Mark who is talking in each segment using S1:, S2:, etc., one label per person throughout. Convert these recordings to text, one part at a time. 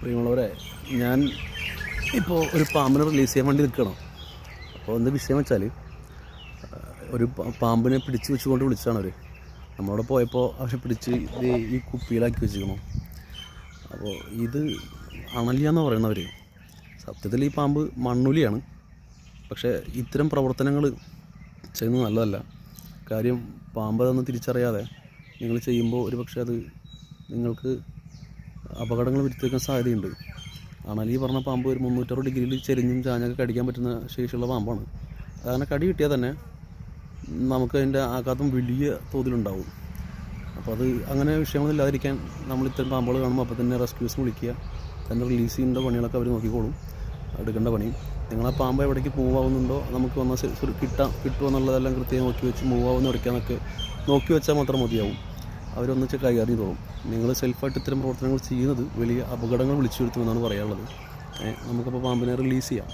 S1: പ്രിയമുള്ളവരെ ഞാൻ ഇപ്പോൾ ഒരു പാമ്പിനെ റിലീസ് ചെയ്യാൻ വേണ്ടി നിൽക്കണം അപ്പോൾ എന്ത് വിഷയം വെച്ചാൽ ഒരു പാമ്പിനെ പിടിച്ച് വെച്ചുകൊണ്ട് വിളിച്ചാണ് അവർ നമ്മളവിടെ പോയപ്പോൾ അവരെ പിടിച്ച് ഇത് ഈ കുപ്പിയിലാക്കി വെച്ചിരിക്കണം അപ്പോൾ ഇത് അണലിയ എന്ന് പറയുന്നവർ സത്യത്തിൽ ഈ പാമ്പ് മണ്ണുലിയാണ്. പക്ഷേ ഇത്തരം പ്രവർത്തനങ്ങൾ ചെയ്യുന്നത് നല്ലതല്ല. കാര്യം പാമ്പ് തിരിച്ചറിയാതെ നിങ്ങൾ ചെയ്യുമ്പോൾ ഒരു പക്ഷേ അത് നിങ്ങൾക്ക് അപകടങ്ങൾ വരുത്തിയേക്കാൻ സാധ്യതയുണ്ട്. ഈ പറഞ്ഞ പാമ്പ് ഒരു മുന്നൂറ്ററുപത് ഡിഗ്രിയിൽ ചെരിഞ്ഞും ചാഞ്ഞൊക്കെ കടിക്കാൻ പറ്റുന്ന ശേഷിയുള്ള പാമ്പാണ്. അങ്ങനെ കടി കിട്ടിയാൽ തന്നെ നമുക്ക് അതിന്റെ ആഘാതം വലിയ തോതിലുണ്ടാവും. അപ്പോൾ അത് അങ്ങനെ വിഷയങ്ങളില്ലാതിരിക്കാൻ നമ്മൾ ഇത്തരം പാമ്പുകൾ കാണുമ്പോൾ അപ്പോൾ തന്നെ റെസ്ക്യൂസ് വിളിക്കുക. തന്നെ റിലീസ് ചെയ്യേണ്ട പണികളൊക്കെ അവർ നോക്കിക്കോളും. എടുക്കേണ്ട പണി. നിങ്ങൾ ആ പാമ്പ് എവിടേക്ക് മൂവ് ആവുന്നുണ്ടോ നമുക്ക് വന്ന കിട്ടാം കിട്ടുമോ എന്നുള്ളതെല്ലാം കൃത്യം നോക്കി വെച്ച് മൂവ് ആവുന്ന എവിടേക്കാന്നൊക്കെ നോക്കി വെച്ചാൽ മാത്രം മതിയാവും. അവരൊന്നിച്ച് കൈകാര്യം പോകും. നിങ്ങൾ സെൽഫായിട്ട് ഇത്തരം പ്രവർത്തനങ്ങൾ ചെയ്യുന്നത് വലിയ അപകടങ്ങൾ വിളിച്ചു വരുത്തുമെന്നാണ് പറയാനുള്ളത് നമുക്കപ്പോൾ പാമ്പിനെ റിലീസ് ചെയ്യാം.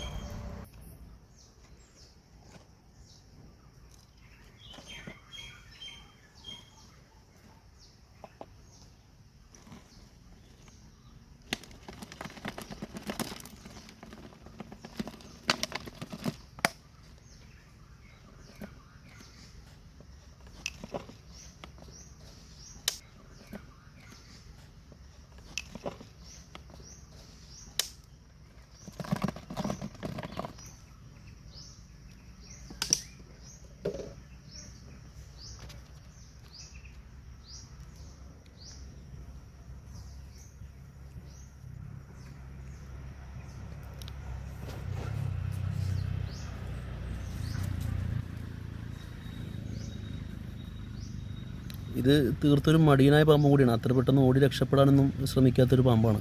S1: ഇത് തീർത്തൊരു മടിയനായ പാമ്പ് കൂടിയാണ്. അത്ര പെട്ടെന്ന് ഓടി രക്ഷപ്പെടാനൊന്നും ശ്രമിക്കാത്തൊരു പാമ്പാണ്.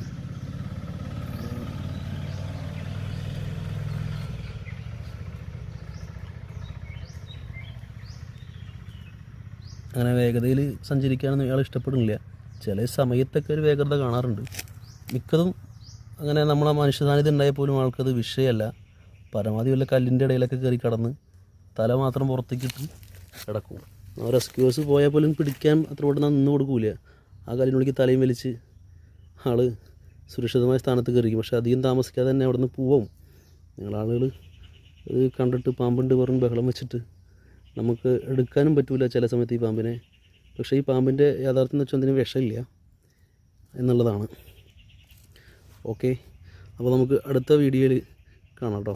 S1: അങ്ങനെ വേഗതയിൽ സഞ്ചരിക്കാനൊന്നും ഇയാൾ ഇഷ്ടപ്പെടുന്നില്ല. ചില സമയത്തൊക്കെ ഒരു വേഗത കാണാറുണ്ട്. മിക്കതും അങ്ങനെ നമ്മളെ മനുഷ്യ സാന്നിധ്യം ഉണ്ടായാൽ പോലും ആൾക്കത് വിഷയമല്ല. പരമാവധി വല്ല കല്ലിന്റെ ഇടയിലൊക്കെ കയറി കടന്ന് തല മാത്രം പുറത്തേക്കിട്ട് കിടക്കും. റെസ്ക്യൂവേഴ്സ് പോയാൽ പോലും പിടിക്കാൻ അത്ര പെട്ടെന്ന് നിന്ന് കൊടുക്കൂല. ആ കല്ലിനുള്ളിൽ തലയും വലിച്ച് ആൾ സുരക്ഷിതമായ സ്ഥാനത്ത് കയറിക്കും പക്ഷേ അധികം താമസിക്കാതെ തന്നെ അവിടെ നിന്ന് പോവും ഞങ്ങളാളുകൾ ഇത് കണ്ടിട്ട് പാമ്പുണ്ട് പറഞ്ഞ് ബഹളം വെച്ചിട്ട് നമുക്ക് എടുക്കാനും പറ്റില്ല ചില സമയത്ത് ഈ പാമ്പിനെ. പക്ഷേ ഈ പാമ്പിന്റെ യാഥാർത്ഥ്യം എന്ന് വെച്ചാൽ അതിന് വിഷമില്ല എന്നുള്ളതാണ്. ഓക്കെ. അപ്പോൾ നമുക്ക് അടുത്ത വീഡിയോയിൽ കാണാം കേട്ടോ.